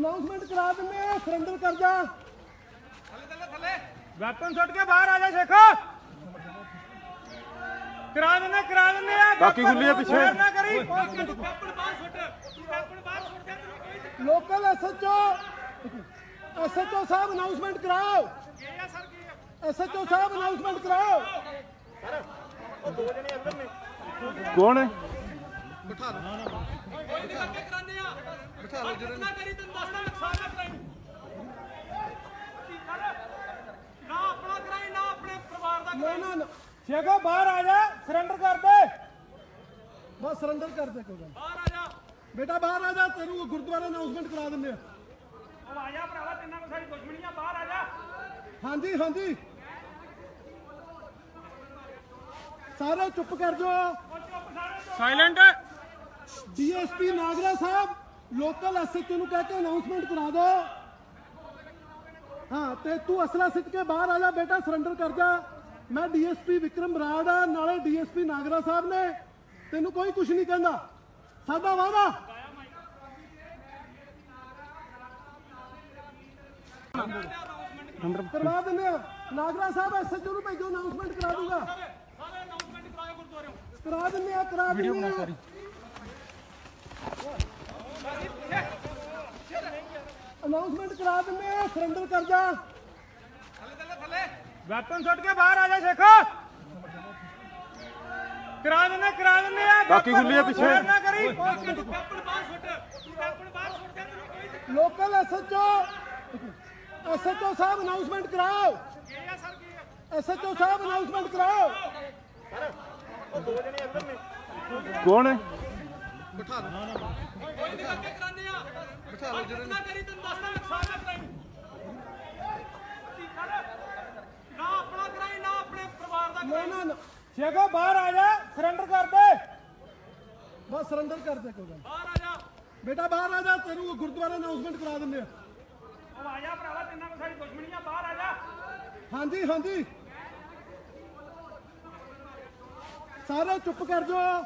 Announcement ਕਰਾ ਦਿੰਦੇ ਆ ਸਰੈਂਡਰ ਕਰ ਜਾ। ਵੈਪਨ ਸੁੱਟ ਕੇ ਬਾਹਰ ਆ ਜਾ ਸਿੱਖ। ਕਰਾ ਦਿੰਦੇ ਕਰਾ ਦਿੰਦੇ ਆ। ਬਾਕੀ ਗੁੱਲੀ ਆ ਪਿੱਛੇ। ਫੇਰ ਨਾ ਕਰੀ। Local SHO SHO sahib announcement ਕਰਾਓ। ਐਸਐਚਓ ਸਾਹਿਬ ਅਨਾਉਂਸਮੈਂਟ ਕਰਾਓ। ਕੌਣ ਹੈ? ਨਾ ਆਪਣਾ ਕਰਾਈ ਨਾ ਆਪਣੇ ਪਰਿਵਾਰ ਦਾ ਨਾ ਨਾ ਨਾ ਸ਼ੇਖੋ ਬਾਹਰ ਆ ਜਾ ਸਰੈਂਡਰ ਕਰ ਦੇ। ਬਸ ਸਰੈਂਡਰ ਕਰ ਦੇ ਕੋਈ ਗੱਲ ਬਾਹਰ ਆ ਜਾ। ਬੇਟਾ ਬਾਹਰ ਆ ਜਾ ਤੈਨੂੰ ਗੁਰਦੁਆਰਾ ਅਨਾਉਂਸਮੈਂਟ ਕਰਾ ਦਿੰਦੇ ਆ। ਆ ਜਾ ਭਰਾਵਾ ਤੇਨਾਂ ਕੋਲ ਸਾਡੀ ਦੁਸ਼ਮਣੀ ਆ ਬਾਹਰ ਆ ਜਾ। ਹਾਂਜੀ ਹਾਂਜੀ। ਸਾਰੇ ਚੁੱਪ ਕਰ ਜਾਓ। Silent DSP Nagra sahib local SHO ਨੂੰ ਕਹਿ ਕੇ ਅਨਾਉਂਸਮੈਂਟ ਕਰਾ ਦਿਓ ਹਾਂ ਤੇ ਤੂੰ ਅਸਲਾ ਸਿੱਟ ਕੇ ਬਾਹਰ ਆ ਜਾ ਬੇਟਾ ਸਰੈਂਡਰ ਕਰ ਜਾ। ਮੈਂ ਡੀਐਸਪੀ ਵਿਕਰਮ ਬਰਾੜ ਆ ਨਾਲੇ ਡੀਐਸਪੀ ਨਾਗਰਾ ਸਾਹਿਬ ਨੇ। ਤੈਨੂੰ ਕੋਈ ਕੁਝ ਨਹੀਂ ਕਹਿੰਦਾ। ਸਾਡਾ ਵਾਅਦਾ। ਕਰਵਾ ਦਿੰਦੇ ਆ। ਨਾਗਰਾ ਸਾਹਿਬ ਐਸਐਚਓ ਨੂੰ ਭੇਜੋ ਅਨਾਉਂਸਮੈਂਟ ਕਰਾ ਦੂੰਗਾ। ਸਾਰੇ ਅਨਾਉਂਸਮੈਂਟ ਕਰਾ ਦਿੰਦੇ ਆ ਕਰਾ ਦਿੰਦੇ ਵੀਡੀਓ ਬਣਾ ਸਾਰੀ ਅਨਾਉਂਸਮੈਂਟ ਕਰਾ ਦਿੰਦੇ ਆ ਸਰੈਂਡਰ ਕਰ ਜਾ ਵੈਪਨ ਸੁੱਟ ਕੇ ਬਾਹਰ ਆ ਜਾ ਸਿੱਖ। ਕਰਾ ਦਿੰਦੇ ਕਰਾ ਦਿੰਦੇ ਆ। ਬਾਕੀ ਗੁੱਲੀ ਆ ਪਿੱਛੇ। ਨਾ ਕਰੀ। ਵੈਪਨ ਬਾਹਰ ਸੁੱਟ ਵੈਪਨ ਬਾਹਰ ਦੇ ਤੈਨੂੰ ਕੋਈ local SHO SHO sahib announcement ਕਰਾਓ। ਕੀ ਆ ਸਰ ਕੀ ਆ ਐਸਐਚਓ ਸਾਹਿਬ ਅਨਾਉਂਸਮੈਂਟ ਕਰਾਓ। ਕੌਣ ਹੈ? ਕੋਈ ਨਹੀਂ ਕਰਕੇ ਕਰਾਉਂਦੇ ਆ ਬਿਠਾ ਲਓ। ਜਿਹੜੇ ਨਾ ਕਰੀ ਤੈਨੂੰ ਨੁਕਸਾਨ ਨਾ ਕਰਾਈ ਨਾ ਆਪਣਾ ਕਰਾਈ ਨਾ ਆਪਣੇ ਪਰਿਵਾਰ ਦਾ ਨਾ ਨਾ। ਨਾ ਸ਼ੇਖੋ ਬਾਹਰ ਆ ਜਾ ਸਰੈਂਡਰ ਕਰ ਦੇ। ਬਸ ਸਰੈਂਡਰ ਕਰ ਦੇ ਕੋਈ ਗੱਲ ਬਾਹਰ ਆ ਜਾ। ਬੇਟਾ ਬਾਹਰ ਆ ਜਾ ਤੈਨੂੰ ਗੁਰਦੁਆਰਾ ਅਨਾਉਂਸਮੈਂਟ ਕਰਾ ਦਿੰਦੇ ਆ। ਉਹ ਆ ਜਾ ਭਰਾਵਾ ਤੇਨਾਂ ਕੋਲ ਸਾਡੀ ਦੁਸ਼ਮਣੀ ਆ ਬਾਹਰ ਆ ਜਾ। ਹਾਂਜੀ ਹਾਂਜੀ। ਸਾਰੇ ਚੁੱਪ ਕਰ ਜਾਓ।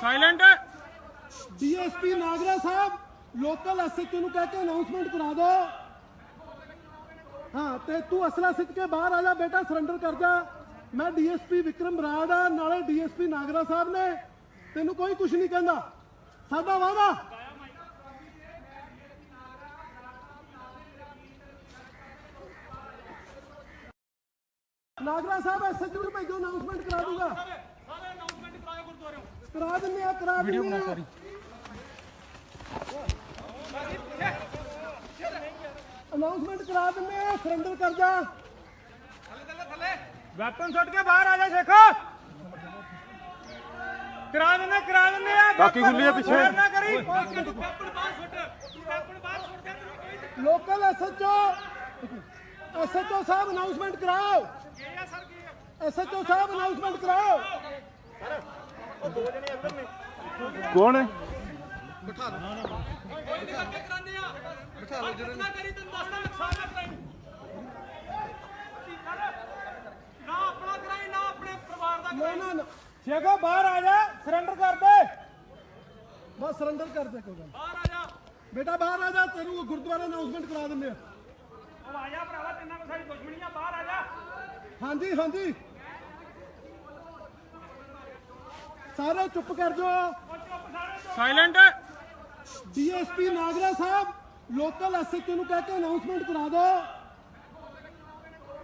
Silent DSP Nagra sahib local SHO ਨੂੰ ਕਹਿ ਕੇ ਅਨਾਉਂਸਮੈਂਟ ਕਰਾ ਦਿਓ ਹਾਂ ਤੇ ਤੂੰ ਅਸਲਾ ਸਿੱਟ ਕੇ ਬਾਹਰ ਆ ਜਾ ਬੇਟਾ ਸਰੈਂਡਰ ਕਰ ਜਾ। ਮੈਂ ਡੀਐਸਪੀ ਵਿਕਰਮ ਬਰਾੜ ਆ ਨਾਲੇ ਡੀਐਸਪੀ ਨਾਗਰਾ ਸਾਹਿਬ ਨੇ। ਤੈਨੂੰ ਕੋਈ ਕੁਝ ਨਹੀਂ ਕਹਿੰਦਾ। ਸਾਡਾ ਵਾਅਦਾ। ਨਾਗਰਾ ਸਾਹਿਬ ਐਸਐਚਓ ਨੂੰ ਭੇਜੋ ਅਨਾਉਂਸਮੈਂਟ ਕਰਾ ਦੂੰਗਾ। ਸਾਰੇ ਅਨਾਉਂਸਮੈਂਟ ਕਰਾ ਦਿੰਦੇ ਆ ਕਰਾ ਦਿੰਦੇ ਵੀਡੀਓ ਬਣਾ ਸਾਰੀ। ਅਨਾਉਂਸਮੈਂਟ ਕਰਾ ਦਿੰਦੇ ਆ ਸਰੈਂਡਰ ਕਰ ਜਾ ਵੈਪਨ ਸੁੱਟ ਕੇ ਬਾਹਰ ਆ ਜਾ ਸਿੱਖ। ਕਰਾ ਦਿੰਦੇ ਕਰਾ ਦਿੰਦੇ ਆ। ਬਾਕੀ ਗੁੱਲੀ ਆ ਪਿੱਛੇ। ਫੇਰ ਨਾ ਕਰੀ। ਵੈਪਨ ਬਾਹਰ ਸੁੱਟ। ਵੈਪਨ ਬਾਹਰ ਸੁੱਟ ਦੇ ਤੈਨੂੰ ਕੋਈ local SHO SHO sahib announcement ਕਰਾਓ ਕੀ ਆ ਸਰ ਕੀ ਆ ਐਸਐਚਓ ਸਾਹਿਬ ਅਨਾਉਂਸਮੈਂਟ ਕਰਾਓ। ਕੌਣ ਹੈ? ਕੋਈ ਨਹੀਂ ਕਰਕੇ ਕਰਾਉਂਦੇ ਆ। ਬਿਠਾ ਲਓ ਜਿਹੜੇ ਨਾ ਕਰੀ ਤੈਨੂੰ ਦੱਸਣਾ ਨੁਕਸਾਨ ਨਾ ਕਰਾਈ ਨਾ ਆਪਣਾ ਕਰਾਈ ਨਾ ਆਪਣੇ ਪਰਿਵਾਰ ਦਾ ਨਾ ਨਾ ਨਾ ਸ਼ੇਖੋ ਬਾਹਰ ਆ ਜਾ ਸਰੈਂਡਰ ਕਰ ਦੇ। ਬਸ ਸਰੈਂਡਰ ਕਰ ਦੇ ਕੋਈ ਗੱਲ ਬਾਹਰ ਆ ਜਾ। ਬੇਟਾ ਬਾਹਰ ਆ ਜਾ ਤੈਨੂੰ ਗੁਰਦੁਆਰਾ ਅਨਾਉਂਸਮੈਂਟ ਕਰਾ ਦਿੰਦੇ ਆ। ਉਹ ਆ ਜਾ ਭਰਾਵਾ ਤੇਨਾਂ ਕੋਲ ਸਾਡੀ ਦੁਸ਼ਮਣੀ ਆ ਬਾਹਰ ਆ ਜਾ। ਹਾਂਜੀ ਹਾਂਜੀ। ਸਾਰੇ ਚੁੱਪ ਕਰ ਜਾਓ। Silent DSP Nagra sahib local SHO ਨੂੰ ਕਹਿ ਕੇ ਅਨਾਉਂਸਮੈਂਟ ਕਰਾ ਦਿਓ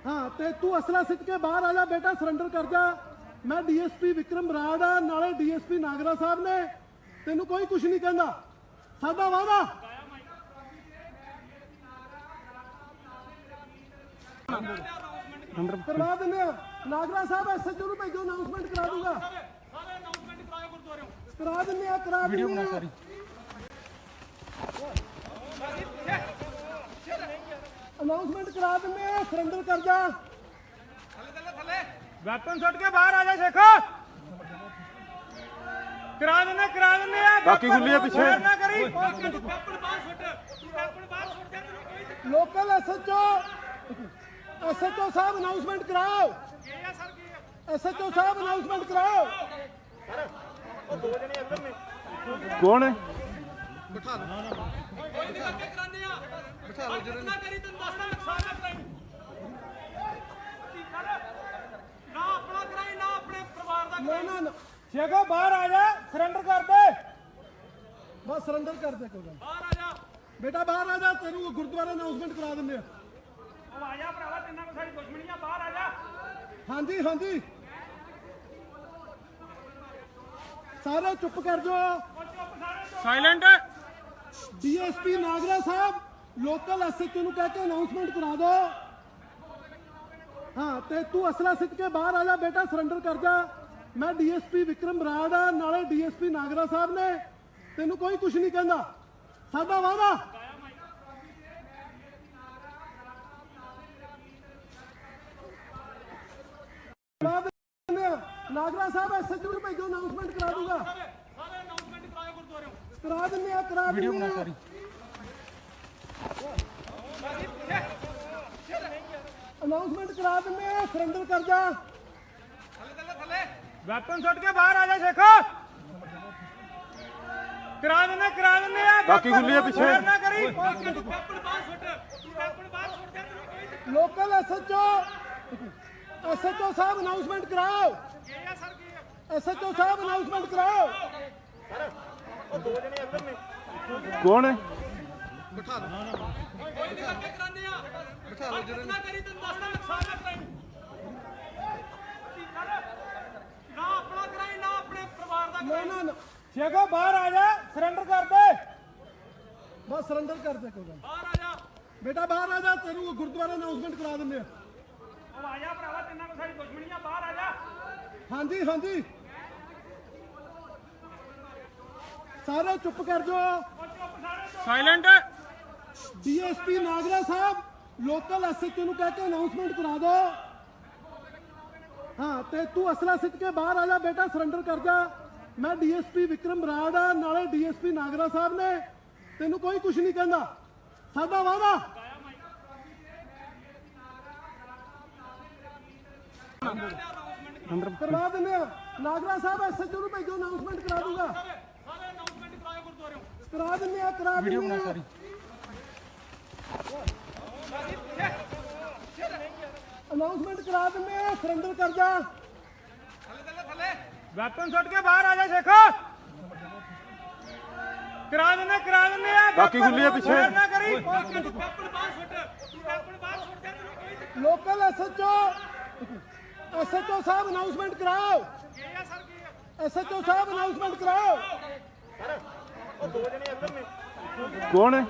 ਹਾਂ ਤੇ ਤੂੰ ਅਸਲਾ ਸਿੱਟ ਕੇ ਬਾਹਰ ਆ ਜਾ ਬੇਟਾ ਸਰੈਂਡਰ ਕਰ ਜਾ। ਮੈਂ ਡੀਐਸਪੀ ਵਿਕਰਮ ਬਰਾੜ ਆ ਨਾਲੇ ਡੀਐਸਪੀ ਨਾਗਰਾ ਸਾਹਿਬ ਨੇ। ਤੈਨੂੰ ਕੋਈ ਕੁਝ ਨਹੀਂ ਕਹਿੰਦਾ। ਸਾਡਾ ਵਾਅਦਾ। ਕਰਵਾ ਦਿੰਦੇ ਆ। ਨਾਗਰਾ ਸਾਹਿਬ ਐਸਐਚਓ ਨੂੰ ਭੇਜੋ ਅਨਾਉਂਸਮੈਂਟ ਕਰਾ ਦੂੰਗਾ। ਸਾਰੇ ਅਨਾਉਂਸਮੈਂਟ ਕਰਾ ਦਿੰਦੇ ਆ ਕਰਾ ਵੀਡੀਓ ਬਣਾ ਸਾਰੀ। ਅਨਾਉਂਸਮੈਂਟ ਕਰਾ ਦਿੰਦੇ ਆ ਸਰੈਂਡਰ ਕਰ ਜਾ। ਵੈਪਨ ਸੁੱਟ ਕੇ ਬਾਹਰ ਆ ਜਾ ਸਿੱਖ। ਕਰਾ ਦਿੰਦੇ ਕਰਾ ਦਿੰਦੇ ਆ। ਬਾਕੀ ਗੁੱਲੀ ਆ ਪਿੱਛੇ। ਨਾ ਕਰੀ। ਵੈਪਨ ਬਾਹਰ ਸੁੱਟ ਵੈਪਨ ਬਾਹਰ ਸੁੱਟ ਦੇ local SHO SHO sahib announcement ਕਰਾਓ ਕੀ ਆ ਸਰ ਕੀ ਆ ਐਸਐਚਓ ਸਾਹਿਬ ਅਨਾਉਂਸਮੈਂਟ ਕਰਾਓ। ਕੌਣ ਹੈ? ਕੋਈ ਨਹੀਂ ਕਰਕੇ ਕਰਾਉਂਦੇ ਆ। ਬਿਠਾ ਲਓ ਜਿਹੜੇ ਨਾ ਕਰੀ ਤੈਨੂੰ ਦੱਸਦਾ ਨੁਕਸਾਨ ਨਾ ਕਰਾਈ ਠੀਕ ਆ ਨਾ? ਨਾ ਆਪਣਾ ਕਰਾਈ ਨਾ ਆਪਣੇ ਦਾ ਨਾ। ਸ਼ੇਖੋ ਬਾਹਰ ਆ ਜਾ ਸਰੈਂਡਰ ਕਰ ਦੇ। ਬਸ ਸਰੈਂਡਰ ਕਰ ਦੇ ਕੋਈ ਗੱਲ। ਬਾਹਰ ਆ ਜਾ। ਬੇਟਾ ਬਾਹਰ ਆ ਜਾ ਤੈਨੂੰ ਗੁਰਦੁਆਰਾ ਅਨਾਉਂਸਮੈਂਟ ਕਰਾ ਦਿੰਦੇ ਆ। ਉਹ ਆ ਜਾ ਭਰਾਵਾ ਤੇਨਾਂ ਨਾਲ ਸਾਡੀ ਦੁਸ਼ਮਣੀਆਂ ਬਾਹਰ ਆ ਜਾ। ਹਾਂਜੀ ਹਾਂਜੀ। ਸਾਰੇ ਚੁੱਪ ਕਰ ਜਾਓ। Silent DSP Nagra sahib local SHO ਨੂੰ ਕਹਿ ਕੇ ਅਨਾਉਂਸਮੈਂਟ ਕਰਾ ਦਿਓ ਹਾਂ ਤੇ ਤੂੰ ਅਸਲਾ ਸਿੱਟ ਕੇ ਬਾਹਰ ਆ ਜਾ ਬੇਟਾ ਸਰੈਂਡਰ ਕਰ ਜਾ। ਮੈਂ ਡੀਐਸਪੀ ਵਿਕਰਮ ਬਰਾੜ ਆ ਨਾਲੇ ਡੀਐਸਪੀ ਨਾਗਰਾ ਸਾਹਿਬ ਨੇ। ਤੈਨੂੰ ਕੋਈ ਕੁਝ ਨਹੀਂ ਕਹਿੰਦਾ। ਸਾਡਾ ਆ। ਨਾਗਰਾ ਸਾਹਿਬ ਐਸਐਚਓ ਨੂੰ ਭੇਜੋ ਅਨਾਉਂਸਮੈਂਟ ਕਰਾ ਦੂਗਾ। ਸਾਰੇ ਅਨਾਉਂਸਮੈਂਟ ਕਰਾ ਦਿੰਦੇ ਆ ਕਰਾ ਦਿੰਦੇ ਆ। ਅਨਾਉਂਸਮੈਂਟ ਕਰਾ ਦਿੰਦੇ ਆ ਸਰੈਂਡਰ ਕਰ ਜਾ। ਵੈਪਨ ਸੁੱਟ ਕੇ ਬਾਹਰ ਆ ਜਾ ਸ਼ੇਖੋ। ਕਰਾ ਦਿੰਦੇ ਕਰਾ ਦਿੰਦੇ ਆ। ਬਾਕੀ ਗੁੱਲੀ ਆ ਪਿੱਛੇ। ਨਾ ਕਰੀ। ਵੈਪਨ ਬਾਹਰ ਤੂੰ ਵੈਪਨ ਬਾਹਰ ਸੁੱਟ ਦੇ ਕੋਈ local SHO SHO sahib announcement ਕਰਾਓ ਕੀ ਆ ਸਰ ਕੀ ਆ ਐਸਐਚਓ ਸਾਹਿਬ ਅਨਾਉਂਸਮੈਂਟ ਕਰਾਓ। ਕੌਣ ਹੈ? ਕੋਈ ਨਹੀਂ ਕਰਕੇ ਕਰਾਉਂਦੇ ਆ। ਬਿਠਾ ਲਓ ਜਿਹੜੇ ਨਾ ਕਰੀ ਤੈਨੂੰ ਦੱਸਦਾ ਨੁਕਸਾਨ ਨਾ ਕਰਾਈ ਠੀਕ ਆ ਨਾ? ਨਾ ਆਪਣਾ ਕਰਾਈ ਨਾ ਆਪਣੇ ਦਾ ਨਾ ਨਾ ਬਾਹਰ ਆ ਜਾ ਸਰੈਂਡਰ ਕਰ ਦੇ। ਬਸ ਸਰੈਂਡਰ ਕਰ ਦੇ ਕੋਈ ਗੱਲ ਨੀ। ਬਾਹਰ ਆ ਜਾ। ਬੇਟਾ ਬਾਹਰ ਆ ਜਾ ਤੈਨੂੰ ਗੁਰਦੁਆਰਾ ਅਨਾਉਂਸਮੈਂਟ ਕਰਾ ਦਿੰਦੇ ਆ। ਉਹ ਆ ਜਾ ਭਰਾਵਾ ਤੇਨਾਂ ਨਾਲ ਸਾਡੀ ਦੁਸ਼ਮਣੀਆਂ ਬਾਹਰ ਆ ਜਾ। ਹਾਂਜੀ ਹਾਂਜੀ। ਸਾਰੇ ਚੁੱਪ ਕਰ ਜਾਓ। Silent DSP Nagra sahib local SHO ਨੂੰ ਕਹਿ ਕੇ ਅਨਾਉਂਸਮੈਂਟ ਕਰਾ ਦਿਓ ਹਾਂ ਤੇ ਤੂੰ ਅਸਲਾ ਸਿੱਟ ਕੇ ਬਾਹਰ ਆ ਜਾ ਬੇਟਾ ਸਰੈਂਡਰ ਕਰ ਜਾ। ਮੈਂ ਡੀਐਸਪੀ ਵਿਕਰਮ ਬਰਾੜ ਆ ਨਾਲੇ ਡੀਐਸਪੀ ਨਾਗਰਾ ਸਾਹਿਬ ਨੇ। ਤੈਨੂੰ ਕੋਈ ਕੁਝ ਨਹੀਂ ਕਹਿੰਦਾ। ਸਾਡਾ ਵਾਅਦਾ। ਕਰਵਾ ਦਿੰਦੇ ਆ। ਨਾਗਰਾ ਸਾਹਿਬ ਐਸਐਚਓ ਨੂੰ ਭੇਜੋ ਅਨਾਉਂਸਮੈਂਟ ਕਰਾ ਦੂਗਾ। ਸਾਰੇ ਅਨਾਉਂਸਮੈਂਟ ਕਰਾਏ ਗੁਰਦੁਆਰਿਓਂ ਕਰਾ ਦਿੰਦੇ ਆ ਕਰਾ ਦਿੰਦੇ ਆ। ਅਨਾਉਂਸਮੈਂਟ ਕਰਾ ਦਿੰਦੇ ਆ ਸਰੈਂਡਰ ਕਰ ਜਾ। ਵੈਪਨ ਸੁੱਟ ਕੇ ਬਾਹਰ ਆ ਜਾ ਸ਼ੇਖੋ। ਕਰਾ ਦਿੰਦੇ ਕਰਾ ਦਿੰਦੇ ਆ। ਬਾਕੀ ਗੁੱਲੀ ਆ ਪਿੱਛੇ। ਨਾ ਕਰੀ। ਵੈਪਨ ਬਾਹਰ ਤੂੰ ਵੈਪਨ ਬਾਹਰ ਦੇ ਕੋਈ local SHO SHO sahib announcement ਕਰਾਓ ਕੀ ਆ ਸਰ ਕੀ ਆ ਐਸਐਚਓ ਸਾਹਿਬ ਅਨਾਉਂਸਮੈਂਟ ਕਰਾਓ। ਕੌਣ ਹੈ?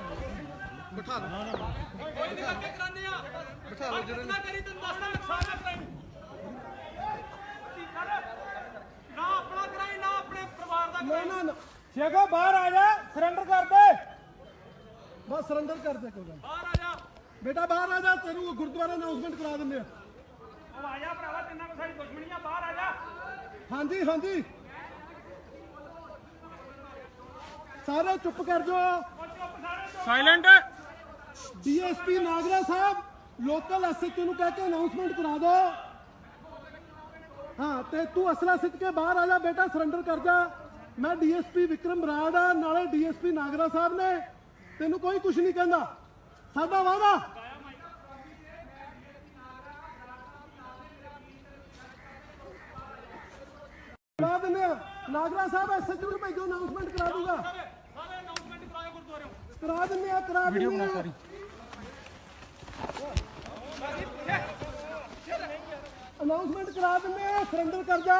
ਕੋਈ ਨਹੀਂ ਕਰਕੇ ਕਰਾਉਂਦੇ ਆ। ਬਿਠਾ ਲਓ ਜਿਹੜੇ ਨਾ ਕਰੀ ਤੈਨੂੰ ਦੱਸਦਾ ਨੁਕਸਾਨ ਨਾ ਕਰਾਈ ਠੀਕ ਆ ਨਾ? ਨਾ ਆਪਣਾ ਕਰਾਈ ਨਾ ਆਪਣੇ ਪਰਿਵਾਰ ਦਾ ਨਾ ਨਾ ਨਾ ਸ਼ੇਖੋ ਬਾਹਰ ਆ ਜਾ ਸਰੈਂਡਰ ਕਰ ਦੇ। ਬਸ ਸਰੈਂਡਰ ਕਰ ਦੇ ਕੋਈ ਗੱਲ ਨੀ। ਬਾਹਰ ਆ ਜਾ। ਬੇਟਾ ਬਾਹਰ ਆ ਜਾ ਤੈਨੂੰ ਗੁਰਦੁਆਰਾ ਅਨਾਉਂਸਮੈਂਟ ਕਰਾ ਦਿੰਦੇ ਆ। ਉਹ ਆ ਜਾ ਭਰਾਵਾ ਤੇਨਾਂ ਨਾਲ ਸਾਡੀ ਦੁਸ਼ਮਣੀਆਂ ਬਾਹਰ ਆ ਜਾ। ਹਾਂਜੀ ਹਾਂਜੀ। ਸਾਰੇ ਚੁੱਪ ਕਰ ਜਾਓ। Silent DSP Nagra sahib local SHO ਨੂੰ ਕਹਿ ਕੇ ਅਨਾਉਂਸਮੈਂਟ ਕਰਾ ਦਿਓ। ਹਾਂ ਤੇ ਤੂੰ ਅਸਲਾ ਸਿੱਟ ਕੇ ਬਾਹਰ ਆ ਜਾ ਬੇਟਾ ਸਰੈਂਡਰ ਕਰ ਜਾ। ਮੈਂ ਡੀਐਸਪੀ ਵਿਕਰਮ ਬਰਾੜ ਆ ਨਾਲੇ ਡੀਐਸਪੀ ਨਾਗਰਾ ਸਾਹਿਬ ਨੇ। ਤੈਨੂੰ ਕੋਈ ਕੁਝ ਨਹੀਂ ਕਹਿੰਦਾ। ਸਾਡਾ ਵਾਅਦਾ। ਕਰਾ ਦਿੰਦੇ ਆ। ਨਾਗਰਾ ਸਾਹਿਬ ਐਸਐਚਓ ਨੂੰ ਭੇਜੋ ਅਨਾਉਂਸਮੈਂਟ ਕਰਾ ਦੂਗਾ। ਸਾਰੇ ਅਨਾਉਂਸਮੈਂਟ ਕਰਾ ਦਿੰਦੇ ਆ ਕਰਾ ਦਿੰਦੇ ਆ। ਅਨਾਉਂਸਮੈਂਟ ਕਰਾ ਦਿੰਦੇ ਆ ਸਰੈਂਡਰ ਕਰ ਜਾ।